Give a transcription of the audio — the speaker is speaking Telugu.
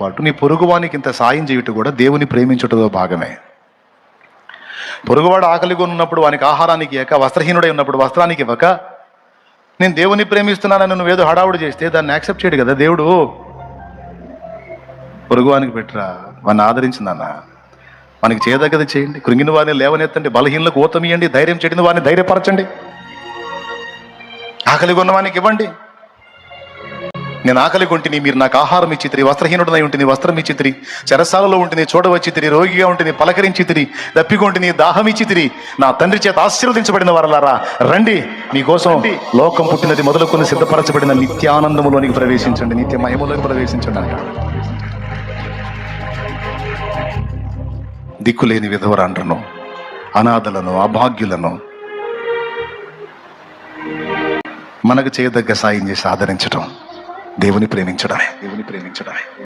పాటు నీ పొరుగువానికి ఇంత సాయం చేయటం కూడా దేవుని ప్రేమించుటలో భాగమే. పొరుగువాడు ఆకలిగా ఉన్నప్పుడు వానికి ఆహారానికి ఇవ్వక వస్త్రహీనుడై ఉన్నప్పుడు వస్త్రానికి ఇవ్వక నేను దేవుని ప్రేమిస్తున్నానని నువ్వేదో హడావుడు చేస్తే దాన్ని యాక్సెప్ట్ చేయడు కదా దేవుడు. పొరుగువానికి పెట్టరా? వాడిని ఆదరించిందన్న మనకి చేయదగ్గది చేయండి. కృంగిన వారిని లేవనెత్తండి. బలహీనలకు ఓతమియండి ధైర్యం చెడిన వారిని ధైర్యపరచండి. ఆకలిగా ఉన్నవానికి ఇవ్వండి. నేను ఆకలి కొంటిని మీరు నాకు ఆహారం ఇచ్చితిరి వస్త్రహీనుడనై ఉంటుంది వస్త్రం ఇచ్చితిరి చెరసాలలో ఉంటుంది చూడవచ్చితిరి రోగిగా ఉంటుంది పలకరించితిరి దప్పికొంటిని దాహం ఇచ్చితిరి నా తండ్రి చేత ఆశీర్వదించబడిన వారలారా రండి మీకోసం లోకం పుట్టినది మొదలుకొని సిద్ధపరచబడిన నిత్యానందములోనికి ప్రవేశించండి నిత్య మహిమలోకి ప్రవేశించండి అంటాడు దిక్కులేని విధవరాండ్రను అనాథలను అభాగ్యులను మనకు చేయదగ్గ సాయం చేసి ఆదరించడం దేవుని ప్రేమించడమే. దేవుని ప్రేమించడమే.